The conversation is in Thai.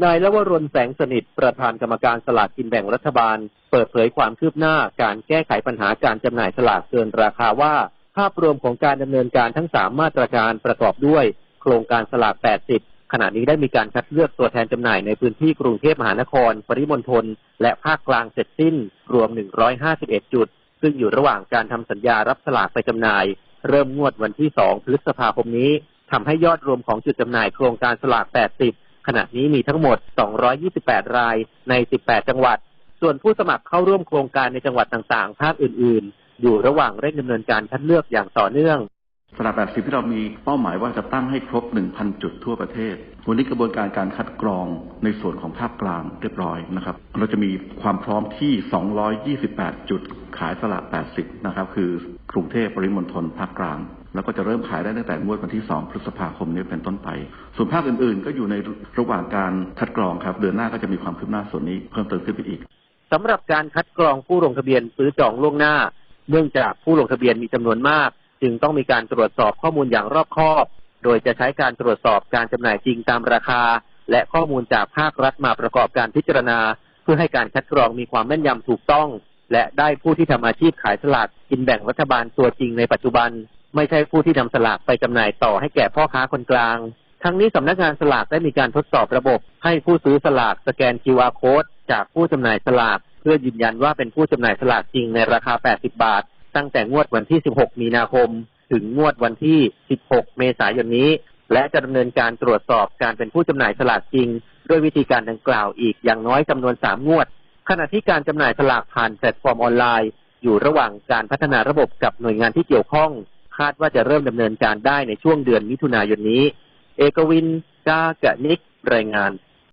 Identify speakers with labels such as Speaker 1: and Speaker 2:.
Speaker 1: นายละวรนแสงสนิทประธานกรรมการสลากกินแบ่งรัฐบาล เปิดเผยความคืบหน้าการแก้ไขปัญหาการจำหน่ายสลากเกินราคาว่า ภาพรวมของการดำเนินการทั้งสามมาตรการประกอบด้วย โครงการสลาก 80 ขณะนี้ได้มีการคัดเลือกตัวแทนจำหน่ายในพื้นที่กรุงเทพมหานคร ปริมณฑลและภาคกลางเสร็จสิ้น รวม 151 จุด ซึ่งอยู่ระหว่างการทำสัญญารับสลากไปจำหน่าย เริ่มงวดวันที่ 2 พฤษภาคมนี้ทำให้ยอดรวมของจุดจำหน่ายโครงการสลาก 80 ขณะนี้มีทั้งหมด 228 รายใน 18 จังหวัด ส่วนผู้สมัครเข้าร่วมโครงการในจังหวัดต่างๆ ภาคอื่น ๆ อยู่ระหว่างเร่งดำเนินการคัดเลือกอย่างต่อเนื่อง
Speaker 2: สลาก80ที่เรามีเป้าหมายว่าจะตั้งให้ครบ 1,000 จุดทั่วประเทศ วันนี้กระบวนการการคัดกรองในส่วนของภาคกลางเรียบร้อยนะครับ เราจะมีความพร้อมที่ 228 จุดขายสลาก80 นะครับ คือกรุงเทพปริมณฑลภาคกลาง แล้วก็จะเริ่มขายได้ตั้งแต่งวดวันที่ 2 พฤษภาคมนี้เป็นต้นไป ส่วนภาคอื่นๆ ก็อยู่ในระหว่างการคัดกรองครับ เดือนหน้าก็จะมีความคืบหน้าส่วนนี้เพิ่มเติมขึ้นไปอีก
Speaker 1: สำหรับการคัดกรองผู้ลงทะเบียนซื้อจองล่วงหน้า เนื่องจากผู้ลงทะเบียนมีจำนวนมาก จึงต้องมีการตรวจสอบข้อมูลอย่างรอบคอบ โดยจะใช้การตรวจสอบการจำหน่ายจริงตามราคา และข้อมูลจากภาครัฐมาประกอบการพิจารณา เพื่อให้การคัดกรองมีความแม่นยำถูกต้อง และได้ผู้ที่ทำอาชีพขายสลากกินแบ่งรัฐบาลตัวจริงในปัจจุบัน ไม่ใช่ผู้ที่นำสลากไปจำหน่ายต่อให้แก่พ่อค้าคนกลางทั้งนี้สำนักงานสลากได้มีการทดสอบระบบ ให้ผู้ซื้อสลากสแกน QR code จากผู้จำหน่ายสลาก เพื่อยืนยันว่าเป็นผู้จำหน่ายสลากจริงในราคา 80 บาท ตั้งแต่งวดวันที่ 16 มีนาคม ถึงงวดวันที่ 16 เมษายนนี้ และจะดำเนินการตรวจสอบการเป็นผู้จำหน่ายสลากจริง ด้วยวิธีการดังกล่าวอีกอย่างน้อยจำนวน 3 งวด ขณะที่การจำหน่ายสลากผ่านแพลตฟอร์มออนไลน์ อยู่ระหว่างการพัฒนาระบบกับหน่วยงานที่เกี่ยวข้อง คาดว่าจะเริ่มดำเนินการได้ในช่วงเดือนมิถุนายนนี้ เอกวินกากะนิกรายงาน